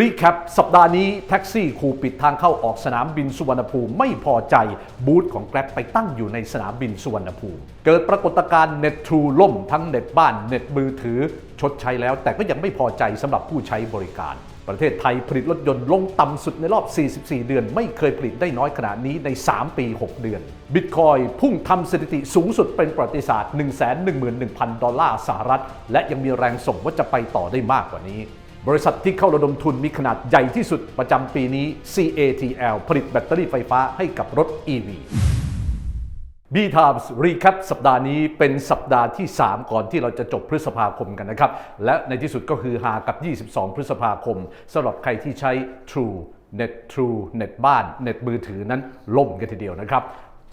รีแคปสัปดาห์นี้แท็กซี่ขู่ปิดทางเข้าออกสนามบินสุวรรณภูมิไม่พอใจบูธของแกร็บไปตั้งอยู่ในสนามบินสุวรรณภูมิ เกิดปรากฏการณ์เน็ตทรูล่มทั้งเน็ตบ้านเน็ตมือถือ ชดใช้แล้ว แต่ก็ยังไม่พอใจสำหรับผู้ใช้บริการ ประเทศไทยผลิตรถยนต์ลงต่ำสุดในรอบ 44 เดือน ไม่เคยผลิตได้น้อยขนาดนี้ใน 3 ปี 6 เดือน บิตคอยพุ่งทำสถิติสูงสุดเป็นประวัติศาสตร์ 111,000 ดอลลาร์สหรัฐ และยังมีแรงส่งว่าจะไปต่อได้มากกว่านี้ บริษัทที่เข้าระดมทุนมีขนาดใหญ่ที่สุดประจำปีนี้ CATL ผลิตแบตเตอรี่ไฟฟ้าให้กับรถ EV b t i m e s Recap สัปดาห์นี้เป็นสัปดาห์ที่ 3 ก่อนที่เราจะจบพฤษภาคมกันนะครับ และในที่สุดก็คือหากับ 22 พฤษภาคมสำหรับใครที่ใช้ True Net True เน็ตบ้าน เน็ตมือถือนั้นล่มกันทีเดียวนะครับ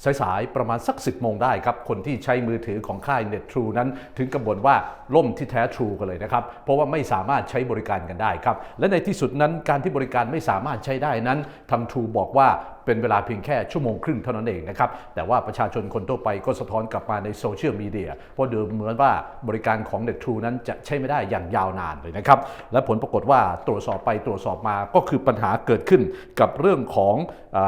สายๆประมาณสัก 10โมงได้ครับ คนที่ใช้มือถือของค่าย Net True นั้น ถึงกับนว่าล่มที่แท้ True กันเลยนะครับ เพราะว่าไม่สามารถใช้บริการกันได้ครับ และในที่สุดนั้นการที่บริการไม่สามารถใช้ได้นั้นทาง True บอกว่าเป็นเวลาเพียงแค่ชั่วโมงครึ่งเท่านั้นเองนะครับ แต่ว่าประชาชนคนทั่วไปก็สะท้อนกลับมาในโซเชียลมีเดียเพราะดูเหมือนว่าบริการของ Net True นั้นจะใช้ไม่ได้อย่างยาวนานเลยนะครับ และผลปรากฏว่าตรวจสอบไปตรวจสอบมาก็คือปัญหาเกิดขึ้นกับเรื่องของอ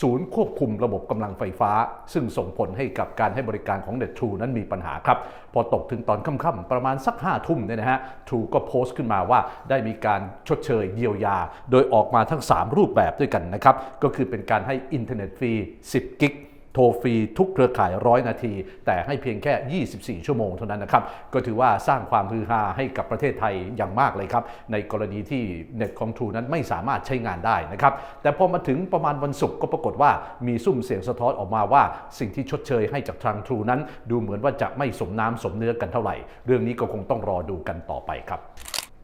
ศูนย์ควบคุมระบบกำลังไฟฟ้า ซึ่งส่งผลให้กับการให้บริการของ Net True นั้นมีปัญหาครับ พอตกถึงตอนค่ำๆประมาณสัก5้าทุ่มเนี่ยนะฮะ True ก็โพสต์ขึ้นมาว่าได้มีการชดเชยเยียวยา โดยออกมาทั้ง 3 รูปแบบด้วยกันนะครับก็คือเป็นการให้อินเทอร์เน็ตฟรี 10 กิกโทรฟรีทุกเครือข่ายร้อยนาที แต่ให้เพียงแค่ 24 ชั่วโมงเท่านั้นนะครับ ก็ถือว่าสร้างความฮือฮาให้กับประเทศไทยอย่างมากเลยครับ ในกรณีที่เน็ตของ True นั้นไม่สามารถใช้งานได้นะครับ แต่พอมาถึงประมาณวันศุกร์ก็ปรากฏว่ามีซุ่มเสียงสะท้อนออกมาว่า สิ่งที่ชดเชยให้จากทาง True นั้น ดูเหมือนว่าจะไม่สมน้ำสมเนื้อกันเท่าไหร่ เรื่องนี้ก็คงต้องรอดูกันต่อไปครับ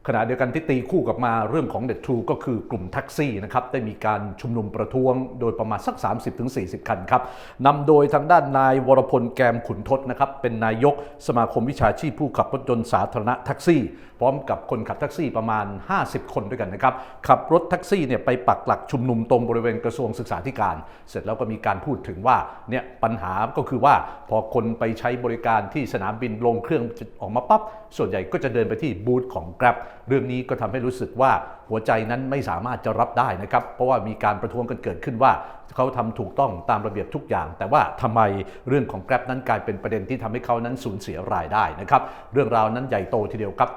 ขณะเดียวกันที่ตีคู่กับมาเรื่องของเด็ดทรูก็คือกลุ่มแท็กซี่นะครับได้มีการชุมนุมประท้วงโดยประมาณสัก 30-40 คันครับนำโดยทางด้านนายวรพลแกมขุนทศนะครับเป็นนายกสมาคมวิชาชีพผู้ขับรถยนต์สาธารณะแท็กซี่ พร้อมกับคนขับแท็กซี่ประมาณ 50 คนด้วยกันนะครับขับรถแท็กซี่เนี่ยไปปักหลักชุมนุมตรงบริเวณกระทรวงศึกษาธิการ เสร็จแล้วก็มีการพูดถึงว่าเนี่ยปัญหาก็คือว่าพอคนไปใช้บริการที่สนามบินลงเครื่องออกมาปั๊บส่วนใหญ่ก็จะเดินไปที่บูธของ Grab เรื่องนี้ก็ทำให้รู้สึกว่าหัวใจนั้นไม่สามารถจะรับได้นะครับ เพราะว่ามีการประท้วงกันเกิดขึ้นว่าเขาทำถูกต้องตามระเบียบทุกอย่าง แต่ว่าทำไมเรื่องของแกร็บนั้นกลายเป็นประเด็นที่ทำให้เขานั้นสูญเสียรายได้นะครับ เรื่องราวนั้นใหญ่โตทีเดียวครับ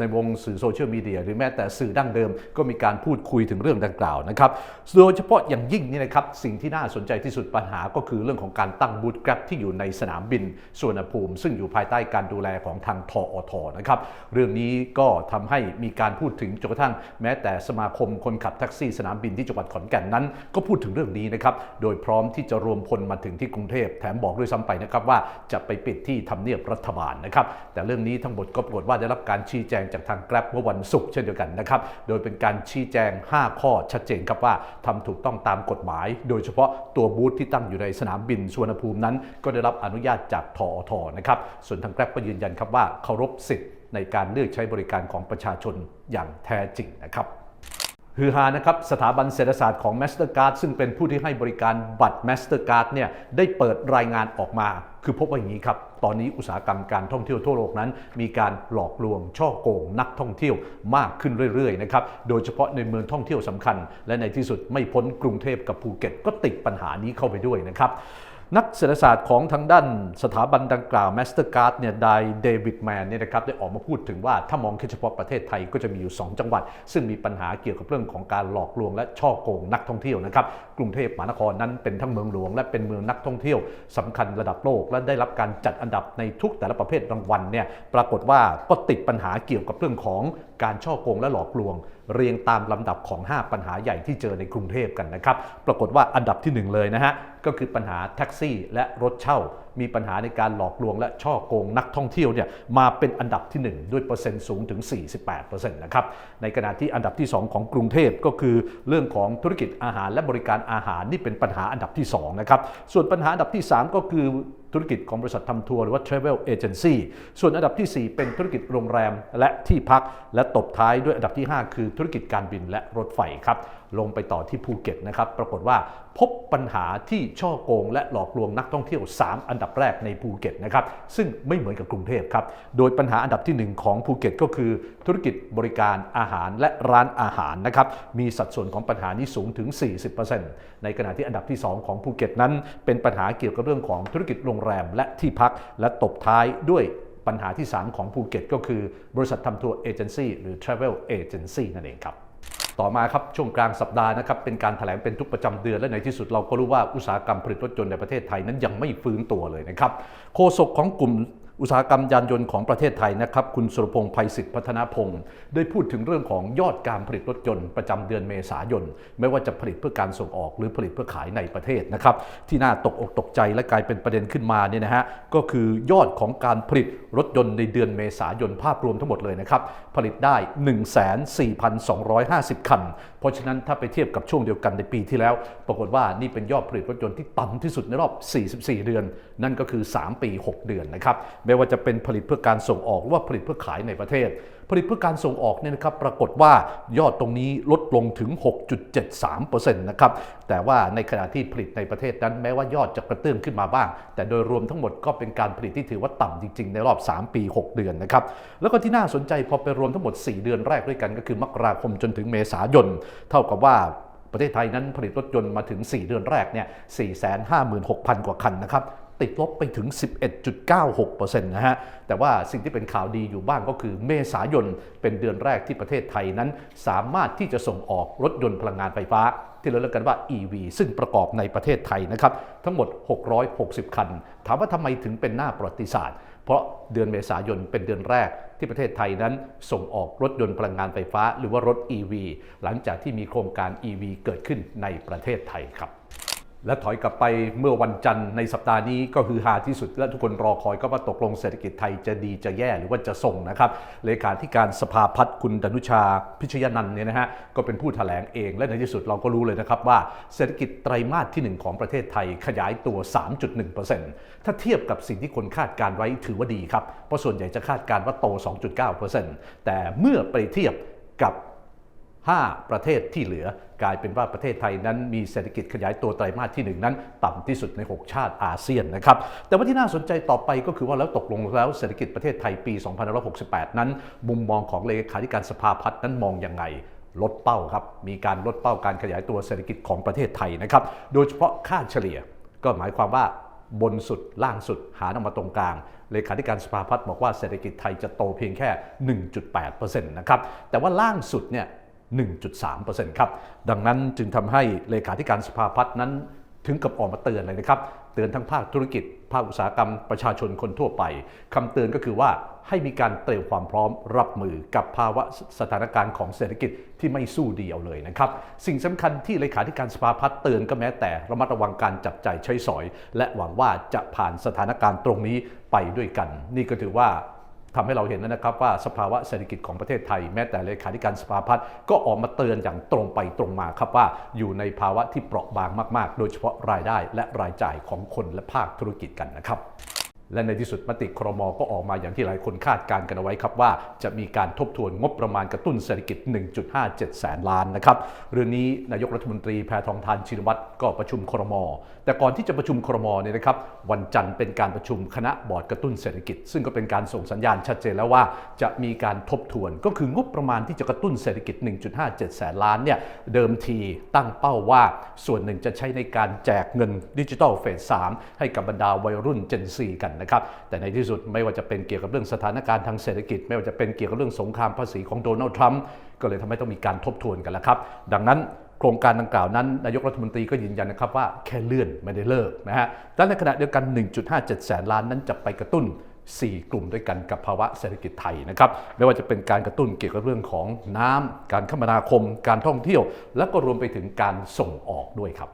ในวงสื่อโซเชียลมีเดียหรือแม้แต่สื่อดั้งเดิมก็มีการพูดคุยถึงเรื่องดังกล่าวนะครับโดยเฉพาะอย่างยิ่งนี่นะครับสิ่งที่น่าสนใจที่สุดปัญหาก็คือเรื่องของการตั้งบูธแกร็บที่อยู่ในสนามบินสุวรรณภูมิ ซึ่งอยู่ภายใต้การดูแลของทางทออทนะครับเรื่องนี้ก็ทำให้มีการพูดถึงจนกระทั่งแม้แต่สมาคมคนขับแท็กซี่สนามบินที่จังหวัดขอนแก่นนั้น ก็พูดถึงเรื่องนี้นะครับโดยพร้อมที่จะรวมพลมาถึงที่กรุงเทพแถมบอกด้วยซ้ำไปนะครับว่าจะไปปิดที่ทำเนียบรัฐบาลนะครับแต่เรื่องนี้ทั้งหมดก็ปรากฏว่าได้รับการชี้แจงจากทางแกร็บเมื่อวันศุกร์เช่นเดียวกันนะครับ โดยเป็นการชี้แจง 5 ข้อชัดเจนครับว่าทำถูกต้องตามกฎหมาย โดยเฉพาะตัวบูธที่ตั้งอยู่ในสนามบินสุวรรณภูมินั้น ก็ได้รับอนุญาตจากทอทนะครับ ส่วนทางแกร็บก็ยืนยันครับว่าเคารพสิทธิ์ในการเลือกใช้บริการของประชาชนอย่างแท้จริงนะครับ ฮือฮานะครับสถาบันเศรษฐศาสตร์ของ Mastercard ซึ่งเป็นผู้ที่ให้บริการบัตร Mastercard เนี่ยได้เปิดรายงานออกมา คือพบว่าอย่างนี้ครับ ตอนนี้อุตสาหกรรมการท่องเที่ยวทั่วโลกนั้น มีการหลอกลวงช่อโกงนักท่องเที่ยวมากขึ้นเรื่อยๆนะครับโดยเฉพาะในเมืองท่องเที่ยวสำคัญ และในที่สุดไม่พ้นกรุงเทพกับภูเก็ต ก็ติดปัญหานี้เข้าไปด้วยนะครับ นักเศรษฐศาสตร์ของทางด้านสถาบันดังกล่าว Mastercard เนี่ยไดเดวิดแมนเนี่ยนะครับได้ออกมาพูดถึงว่าถ้ามองแค่เฉพาะประเทศไทยก็จะมีอยู่ 2 จังหวัด ซึ่งมีปัญหาเกี่ยวกับเรื่องของการหลอกลวงและช่อโกงนักท่องเที่ยวนะครับกรุงเทพมหานครนั้นเป็นทั้งเมืองหลวง และเป็นเมืองนักท่องเที่ยวสำคัญระดับโลก และได้รับการจัดอันดับในทุกแต่ละประเภทรางวัลเนี่ยปรากฏว่าก็ติดปัญหาเกี่ยวกับเรื่องของ การช่อโกงและหลอกลวง เรียงตามลำดับของ 5 ปัญหาใหญ่ที่เจอในกรุงเทพกันนะครับ ปรากฏว่าอันดับที่ 1 เลยนะฮะ ก็คือปัญหาแท็กซี่และรถเช่า มีปัญหาในการหลอกลวงและช่อโกงนักท่องเที่ยวเนี่ยมาเป็นอันดับที่ 1 ด้วยเปอร์เซ็นต์สูงถึง 48%นะครับในขณะที่อันดับที่ 2 ของกรุงเทพก็คือเรื่องของธุรกิจอาหารและบริการอาหารนี่เป็นปัญหาอันดับที่2นะครับส่วนปัญหาอันดับที่ 3 ก็คือธุรกิจของบริษัททำทัวร์หรือว่า Travel Agency ส่วนอันดับทีสี่4 เป็นธุรกิจโรงแรมและที่พัก และตบท้ายด้วยอันดับที่ 5 คือธุรกิจการบินและรถไฟครับ ลงไปต่อที่ภูเก็ตนะครับ ปรากฏว่า พบปัญหาที่ช่อโกงและหลอกลวงนักท่องเที่ยว 3 อันดับแรกในภูเก็ตนะครับซึ่งไม่เหมือนกับกรุงเทพครับ โดยปัญหาอันดับที่ 1 ของภูเก็ตก็คือธุรกิจบริการอาหารและร้านอาหารนะครับมีสัดส่วนของปัญหานี้สูงถึง 40%ในขณะที่อันดับที่ 2 ของภูเก็ตนั้น เป็นปัญหาเกี่ยวกับเรื่องของธุรกิจโรงแรมและที่พักและตบท้ายด้วยปัญหาที่ 3 ของภูเก็ต ก็คือบริษัททำทัวร์เอเจนซี่หรือ Travel Agency นั่นเองครับ ต่อมาครับช่วงกลางสัปดาห์นะครับเป็นการถแถลงเป็นทุกประจำเดือน และในที่สุดเราก็รู้ว่าอุตสาหกรรมผลิตรถยนต์ในประเทศไทยนั้นยังไม่ฟื้นตัวเลยนะครับโฆษกของกลุ่ม อุตสาหกรรมยานยนต์ของประเทศไทยนะครับ คุณสุรพงษ์ภัยศิษฐ์พัฒนาพงศ์ได้พูดถึงเรื่องของยอดการผลิตรถยนต์ประจำเดือนเมษายน ไม่ว่าจะผลิตเพื่อการส่งออกหรือผลิตเพื่อขายในประเทศนะครับ ที่น่าตกอกตกใจและกลายเป็นประเด็นขึ้นมาเนี่ยนะฮะก็คือยอดของการผลิตรถยนต์ในเดือนเมษายนภาพรวมทั้งหมดเลยนะครับผลิตได้ 14,250 คัน เพราะฉะนั้นถ้าไปเทียบกับช่วงเดียวกันในปีที่แล้ว ปรากฏว่านี่เป็นยอดผลิตรถยนต์ที่ต่ำที่สุดในรอบ 44 เดือน นั่นก็คือ 3 ปี 6 เดือนนะครับไม่ว่าจะเป็นผลิตเพื่อการส่งออกหรือว่าผลิตเพื่อขายในประเทศ ผลิตเพื่อการส่งออกเนี่ยนะครับปรากฏว่ายอดตรงนี้ลดลงถึง 6.73%นะครับแต่ว่าในขณะที่ผลิตในประเทศนั้นแม้ว่ายอดจะกระเตื้องขึ้นมาบ้าง แต่โดยรวมทั้งหมดก็เป็นการผลิตที่ถือว่าต่ำจริง ๆ ในรอบ 3 ปี 6 เดือนนะครับแล้วก็ที่น่าสนใจพอไปรวมทั้งหมด 4 เดือนแรกด้วยกันก็คือมกราคมจนถึงเมษายน เท่ากับว่าประเทศไทยนั้นผลิตรถยนต์มาถึง 4 เดือนแรกเนี่ย456,000 กว่าคันนะครับ ติดลบไปถึง 11.96%นะฮะ แต่ว่าสิ่งที่เป็นข่าวดีอยู่บ้างก็คือเมษายนเป็นเดือนแรกที่ประเทศไทยนั้น สามารถที่จะส่งออกรถยนต์พลังงานไฟฟ้า ที่เราเรียกกันว่า EV ซึ่งประกอบในประเทศไทยนะครับ ทั้งหมด 660 คัน ถามว่าทำไมถึงเป็นหน้าประวัติศาสตร์ เพราะเดือนเมษายนเป็นเดือนแรกที่ประเทศไทยนั้นส่งออกรถยนต์พลังงานไฟฟ้า หรือว่ารถ EV หลังจากที่มีโครงการ EV เกิดขึ้นในประเทศไทยครับ และถอยกลับไปเมื่อวันจันทร์ในสัปดาห์นี้ก็คือฮาที่สุดและทุกคนรอคอยก็ว่าตกลงเศรษฐกิจไทยจะดีจะแย่หรือว่าจะส่งนะครับเลขาธิการสภาพัฒน์คุณดนุชาพิชยนันเนี่ยนะฮะก็เป็นผู้แถลงเอง และในที่สุดเราก็รู้เลยนะครับว่าเศรษฐกิจไตรมาสที่ 1 ของประเทศไทยขยายตัว 3.1%ถ้าเทียบกับสิ่งที่คนคาดการไว้ถือว่าดีครับเพราะส่วนใหญ่จะคาดการว่าโต 2.9%แต่เมื่อไปเทียบกับ 5 ประเทศที่เหลือกลายเป็นว่าประเทศไทยนั้นมีเศรษฐกิจขยายตัวไตรมาสที่ 1 นั้น ต่ำที่สุดใน 6 ชาติอาเซียนนะครับ แต่ว่าที่น่าสนใจต่อไปก็คือว่าแล้วตกลงแล้วเศรษฐกิจประเทศไทยปี 2568 นั้น มุมมองของเลขาธิการสภาพัฒน์นั้นมองยังไงลดเป้าครับ มีการลดเป้าการขยายตัวเศรษฐกิจของประเทศไทยนะครับ โดยเฉพาะค่าเฉลี่ย ก็หมายความว่าบนสุดล่างสุดหารออกมาตรงกลาง เลขาธิการสภาพัฒน์บอกว่าเศรษฐกิจไทยจะโตเพียงแค่ 1.8%นะครับ แต่ว่าล่างสุดเนี่ย 1.3%ครับ ดังนั้นจึงทำให้เลขาธิการสภาพัฒน์นั้นถึงกับออกมาเตือนเลยนะครับ เตือนทั้งภาคธุรกิจ ภาคอุตสาหกรรมประชาชนคนทั่วไปคำเตือนก็คือว่าให้มีการเตรียมความพร้อมรับมือกับภาวะสถานการณ์ของเศรษฐกิจที่ไม่สู้เดียวเลยนะครับ สิ่งสำคัญที่เลขาธิการสภาพัฒน์เตือนก็แม้แต่ระมัดระวังการจับจ่ายใช้สอย และหวังว่าจะผ่านสถานการณ์ตรงนี้ไปด้วยกัน นี่ก็ถือว่า ทำให้เราเห็นนะครับว่าสภาวะเศรษฐกิจของประเทศไทย แม้แต่เลขาธิการสภาพัฒน์ก็ออกมาเตือนอย่างตรงไปตรงมาครับว่าอยู่ในภาวะที่เปราะบางมาก ๆ โดยเฉพาะรายได้และรายจ่ายของคนและภาคธุรกิจกันนะครับ และในที่สุดมติครมก็ออกมาอย่างที่หลายคนคาดการณ์กันเอาไว้ครับว่า จะมีการทบทวนงบประมาณกระตุ้นเศรษฐกิจ 1.57 แสนล้านนะครับเรื่องนี้นายกรัฐมนตรีแพทองทานชินวัตรก็ประชุมครม แต่ก่อนที่จะประชุมครมเนี่ยนะครับวันจันทร์เป็นการประชุมคณะบอร์ดกระตุ้นเศรษฐกิจ ซึ่งก็เป็นการส่งสัญญาณชัดเจนแล้วว่า จะมีการทบทวนก็คืองบประมาณที่จะกระตุ้นเศรษฐกิจ 1.57 แสนล้านเนี่ยเดิมทีตั้งเป้าว่าส่วนหนึ่งจะใช้ในการแจกเงินดิจิทัลเฟส3ให้กับบรรดาวัยรุ่น Gen Z กันนะครับแต่ในที่สุดไม่ว่าจะเป็นเกี่ยวกับเรื่องสถานการณ์ทางเศรษฐกิจ ไม่ว่าจะเป็นเกี่ยวกับเรื่องสงครามภาษีของโดนัลด์ทรัมป์ก็เลยทำให้ต้องมีการทบทวนกันแล้วครับ ดังนั้นโครงการดังกล่าวนั้น นายกรัฐมนตรีก็ยืนยันนะครับว่าแค่เลื่อนไม่ได้เลิกนะฮะและในขณะเดียวกัน 1.57 แสนล้านนั้นจะไปกระตุ้น 4 กลุ่มด้วยกันกับภาวะเศรษฐกิจไทยนะครับไม่ว่าจะเป็นการกระตุ้นเกี่ยวกับเรื่องของน้ำการคมนาคม การท่องเที่ยว และก็รวมไปถึงการส่งออกด้วยครับ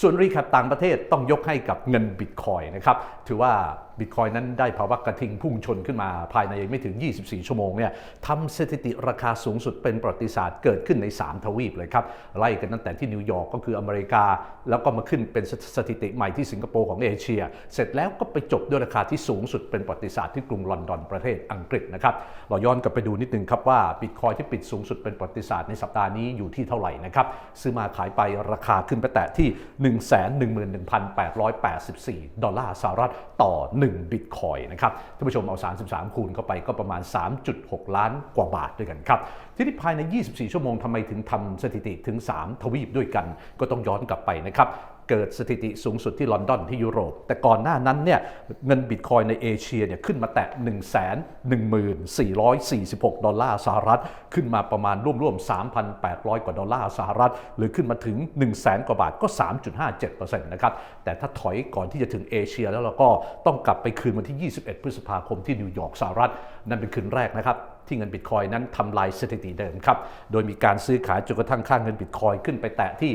ส่วนรีแคปต่างประเทศต้องยกให้กับเงินบิตคอยนะครับถือว่า บิตคอยนั้นได้ภาวะกระทิงพุ่งชนขึ้นมาภายในไม่ถึง 24 ชั่วโมงเนี่ยทำสถิติราคาสูงสุดเป็นประวัติศาสตร์เกิดขึ้นใน 3 ทวีปเลยครับ ไล่กันตั้งแต่ที่นิวยอร์กก็คืออเมริกา แล้วก็มาขึ้นเป็นสถิติใหม่ที่สิงคโปร์ของเอเชีย เสร็จแล้วก็ไปจบด้วยราคาที่สูงสุดเป็นประวัติศาสตร์ที่กรุงลอนดอนประเทศอังกฤษนะครับเราย้อนกลับไปดูนิดนึงครับว่าบิตคอยที่ปิดสูงสุดเป็นประวัติศาสตร์ในสัปดาห์นี้อยู่ที่เท่าไหร่นะครับซื้อมาขายไปราคาขึ้นไปแตะที่ 111,884 ดอลลาร์สหรัฐต่อ1บิตคอยนะครับท่านผู้ชมเอา 33 คูณเข้าไปก็ประมาณ 3.6 ล้านกว่าบาทด้วยกันครับ ทีนี้ภายใน 24 ชั่วโมงทำไมถึงทำสถิติถึง 3 ทวีปด้วยกัน ก็ต้องย้อนกลับไปนะครับ เกิดสถิติสูงสุดที่ลอนดอนที่ยุโรป แต่ก่อนหน้านั้นเนี่ยเงินบิตคอยในเอเชียเนี่ยขึ้นมาแตะ 1 1 4 4 6 ดอลลาร์สหรัฐ ขึ้นมาประมาณร่วมๆ 3,800 กว่าดอลลาร์สหรัฐ หรือขึ้นมาถึง 1 0 0 0 0แกว่าบาทก็ 3.57%นะครับแต่ถ้าถอยก่อนที่จะถึงเอเชียแล้วเราก็ต้องกลับไปคืนวันที่ 21 พฤษภาคมที่นิวยอร์กสหรัฐนั่นเป็นคืนแรกนะครับ ที่เงินบิตคอยนั้นทำลายสถิติเดิมครับ โดยมีการซื้อขายจนกระทั่งค่าเงินบิตคอยขึ้นไปแตะที่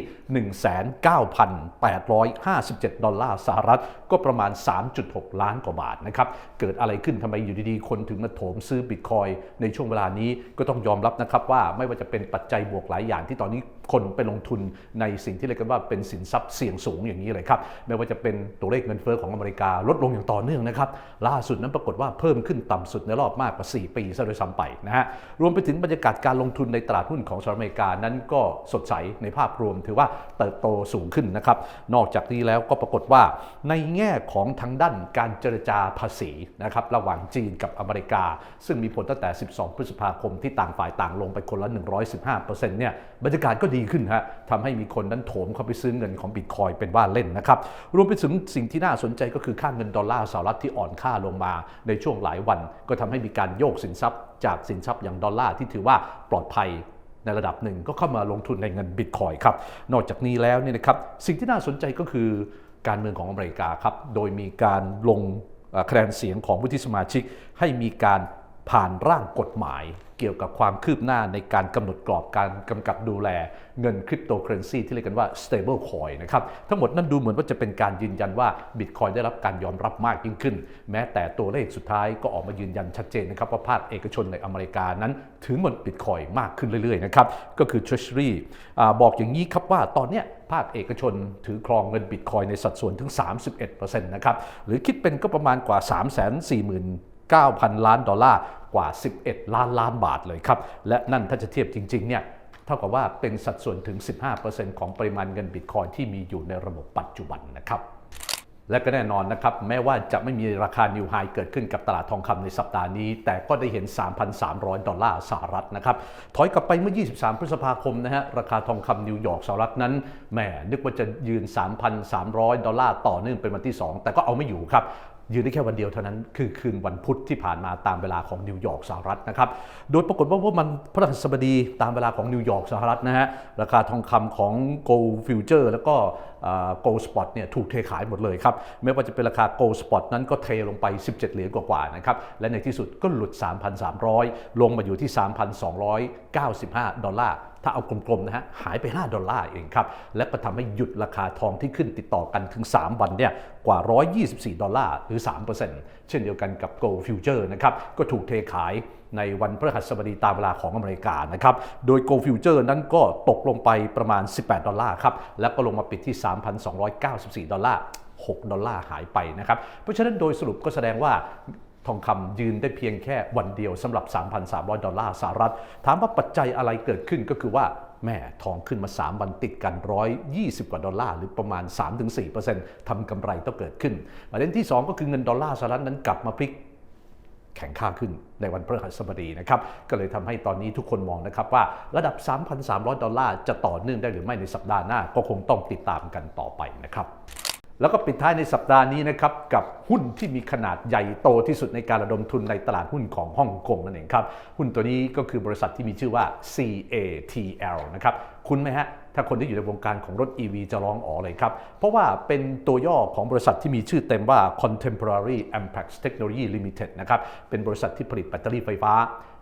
19,857 ดอลลาร์สหรัฐ ก็ประมาณ 3.6 ล้านกว่าบาทนะครับ เกิดอะไรขึ้นทำไมอยู่ดีๆ คนถึงมาโถมซื้อบิตคอยในช่วงเวลานี้ก็ต้องยอมรับนะครับว่าไม่ว่าจะเป็นปัจจัยบวกหลายอย่างที่ตอนนี้คนไปลงทุนในสิ่งที่เรียกกันว่าเป็นสินทรัพย์เสี่ยงสูงอย่างนี้เลยครับไม่ว่าจะเป็นตัวเลขเงินเฟ้อของอเมริกาลดลงอย่างต่อเนื่องนะครับล่าสุดนั้นปรากฏว่าเพิ่มขึ้นต่ำสุดในรอบมากกว่า 4 ปีซะโดยซ้ำไปนะฮะรวมไปถึงบรรยากาศการลงทุนในตลาดหุ้นของสหรัฐอเมริกานั้นก็สดใสในภาพรวมถือว่าเติบโตสูงขึ้นนะครับ นอกจากนี้แล้วก็ปรากฏว่าในแง่ของทางด้านการเจรจาภาษีนะครับระหว่างจีนกับอเมริกา ซึ่งมีผลตั้งแต่ 12 พฤษภาคมที่ต่างฝ่ายต่างลงไปคนละ 115%เนี่ยบรรยากาศก็ดีขึ้นฮะทำให้มีคนนั้นโถมเข้าไปซื้อเงินของบิตคอยเป็นว่าเล่นนะครับรวมไปถึงสิ่งที่น่าสนใจก็คือค่าเงินดอลลาร์สหรัฐที่อ่อนค่าลงมาในช่วงหลายวัน ก็ทำให้มีการโยกสินทรัพย์ จากสินทรัพย์อย่างดอลลาร์ที่ถือว่าปลอดภัยในระดับหนึ่งก็เข้ามาลงทุนในเงินบิตคอยครับนอกจากนี้แล้วเนี่ยนะครับสิ่งที่น่าสนใจก็คือการเมืองของอเมริกาครับโดยมีการลงคะแนนเสียงของวุฒิสมาชิกให้มีการ ผ่านร่างกฎหมายเกี่ยวกับความคืบหน้าในการกำหนดกรอบการกำกับดูแลเงินคริปโตเคอเรนซีที่เรียกกันว่า stable coin นะครับ ทั้งหมดนั้นดูเหมือนว่าจะเป็นการยืนยันว่าบิตคอยได้รับการยอมรับมากยิ่งขึ้น แม้แต่ตัวเลขสุดท้ายก็ออกมายืนยันชัดเจนนะครับ ว่าภาคเอกชนในอเมริกานั้น ถือเงินบิตคอยมากขึ้นเรื่อยๆนะครับ ก็คือ Treasury อบอกอย่างนี้ครับว่าตอนเนี้ยภาคเอกชนถือครองเงินบิตคอยในสัดส่วนถึง 31%นะครับ หรือคิดเป็นก็ประมาณกว่า 3 4 0 0 0 0 9,000 ล้านดอลลาร์กว่า 11 ล้านล้านบาทเลยครับ และนั่นถ้าจะเทียบจริง ๆ เนี่ยเท่ากับว่าเป็นสัดส่วนถึง 15%ของปริมาณเงินบิตคอยที่มีอยู่ในระบบปัจจุบันนะครับและก็แน่นอนนะครับ แม้ว่าจะไม่มีราคานิวไฮเกิดขึ้นกับตลาดทองคำในสัปดาห์นี้ แต่ก็ได้เห็น 3,300 ดอลลาร์สหรัฐนะครับ ถอยกลับไปเมื่อ 23 พฤษภาคมนะฮะ ราคาทองคำนิวยอร์กสหรัฐนั้นแหมนึกว่าจะยืน 3,300 ดอลลาร์ต่อเนื่องเป็นวันที่ 2 แต่ก็เอาไม่อยู่ครับ ยืนได้แค่วันเดียวเท่านั้นคือคืนวันพุธที่ผ่านมาตามเวลาของนิวยอร์กสหรัฐนะครับ โดยปรากฏว่าว่ามันพระหัสบดีตามเวลาของนิวยอร์กสหรัฐนะฮะราคาทองคำของโกลฟิวเจอร์แล้วก็ โกลสปอตเนี่ยถูกเทขายหมดเลยครับไม่ว่าจะเป็นราคาโกลสปอตนั้นก็เทลงไป 17 เหรียญกว่าๆนะครับและในที่สุดก็หลุด 3,300 ลงมาอยู่ที่ 3,295 ดอลลาร์ถ้าเอากลมๆนะฮะหายไป 5 ดอลลาร์เองครับ และก็ทำให้หยุดราคาทองที่ขึ้นติดต่อกันถึง 3 วันเนี่ยกว่า 124 ดอลลาร์หรือ3%เช่นเดียวกันกับ Gold Future นะครับก็ถูกเทขายในวันพฤหัสบดีตามเวลาของอเมริกานะครับ โดย Gold Future นั้นก็ตกลงไปประมาณ 18 ดอลลาร์ครับ แล้วก็ลงมาปิดที่ 3,294 ดอลลาร์ 6 ดอลลาร์หายไปนะครับ เพราะฉะนั้นโดยสรุปก็แสดงว่าทองคำยืนได้เพียงแค่วันเดียวสำหรับ 3,300 ดอลลาร์สหรัฐ ถามว่าปัจจัยอะไรเกิดขึ้นก็คือว่า แม่ทองขึ้นมา 3 วันติดกัน 120 กว่าดอลลาร์หรือประมาณ 3-4%ทำกำไรต้องเกิดขึ้นประเด็นที่ 2 ก็คือเงินดอลลาร์สหรัฐนั้นกลับมาพลิกแข็งค่าขึ้นในวันพฤหัสบดีนะครับ ก็เลยทำให้ตอนนี้ทุกคนมองนะครับว่าระดับ 3,300 ดอลลาร์จะต่อเนื่องได้หรือไม่ในสัปดาห์หน้า ก็คงต้องติดตามกันต่อไปนะครับ แล้วก็ปิดท้ายในสัปดาห์นี้นะครับกับหุ้นที่มีขนาดใหญ่โตที่สุดในการระดมทุนในตลาดหุ้นของฮ่องกงนั่นเองครับหุ้นตัวนี้ก็คือบริษัทที่มีชื่อว่า CATL นะครับคุณไหมฮะถ้าคนที่อยู่ในวงการของรถ EV จะร้องอ๋อเลยครับ เพราะว่าเป็นตัวย่อของบริษัทที่มีชื่อเต็มว่า Contemporary Ampex Technology Limited นะครับเป็นบริษัทที่ผลิตแบตเตอรี่ไฟฟ้า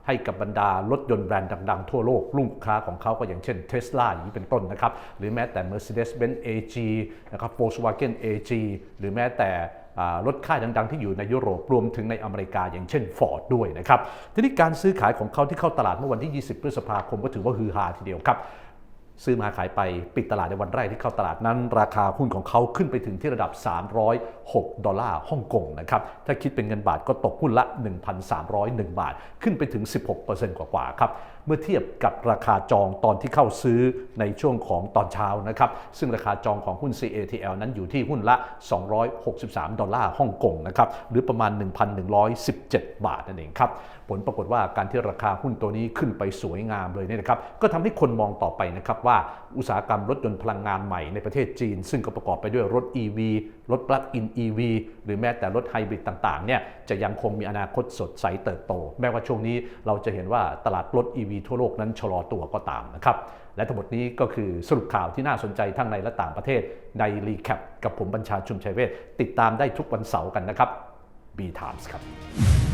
ให้กับบรรดารถยนต์แบรนด์ดัง ๆ ทั่วโลกลูกค้าของเขาก็อย่างเช่น Tesla อย่างนี้เป็นต้นนะครับ หรือแม้แต่ Mercedes-Benz AG นะครับ Volkswagen AG หรือแม้แต่รถค่ายดัง ๆ ที่อยู่ในยุโรปรวมถึงในอเมริกาอย่างเช่น Ford ด้วยนะครับ ทีนี้การซื้อขายของเขาที่เข้าตลาดเมื่อวันที่ 20 พฤษภาคมก็ถือว่าฮือฮาทีเดียวครับ ซื้อมาขายไปปิดตลาดในวันแรกที่เข้าตลาดนั้น ราคาหุ้นของเขาขึ้นไปถึงที่ระดับ 306 ดอลลาร์ฮ่องกงนะครับ ถ้าคิดเป็นเงินบาทก็ตกหุ้นละ 1,301 บาท ขึ้นไปถึง 16%กว่าๆครับ เมื่อเทียบกับราคาจองตอนที่เข้าซื้อในช่วงของตอนเช้านะครับ ซึ่งราคาจองของหุ้น CATL นั้นอยู่ที่หุ้นละ 263 ดอลลาร์ฮ่องกงนะครับ หรือประมาณ 1,117 บาทนั่นเองครับ ผลปรากฏว่าการที่ราคาหุ้นตัวนี้ขึ้นไปสวยงามเลยเนี่ยนะครับ ก็ทำให้คนมองต่อไปนะครับว่าอุตสาหกรรมรถยนต์พลังงานใหม่ในประเทศจีน ซึ่งก็ประกอบไปด้วยรถ EV รถ Plug-in EV หรือแม้แต่รถไฮบริดต่างๆเนี่ยจะยังคงมีอนาคตสดใสเติบโต แม้ว่าช่วงนี้เราจะเห็นว่าตลาดรถ EV ทั่วโลกนั้นชะลอตัวก็ตามนะครับ และทั้งหมดนี้ก็คือสรุปข่าวที่น่าสนใจทั้งในและต่างประเทศในรีแคปกับผมบัญชาชุมชัยเวทติดตามได้ทุกวันเสาร์กันนะครับ B Times ครับ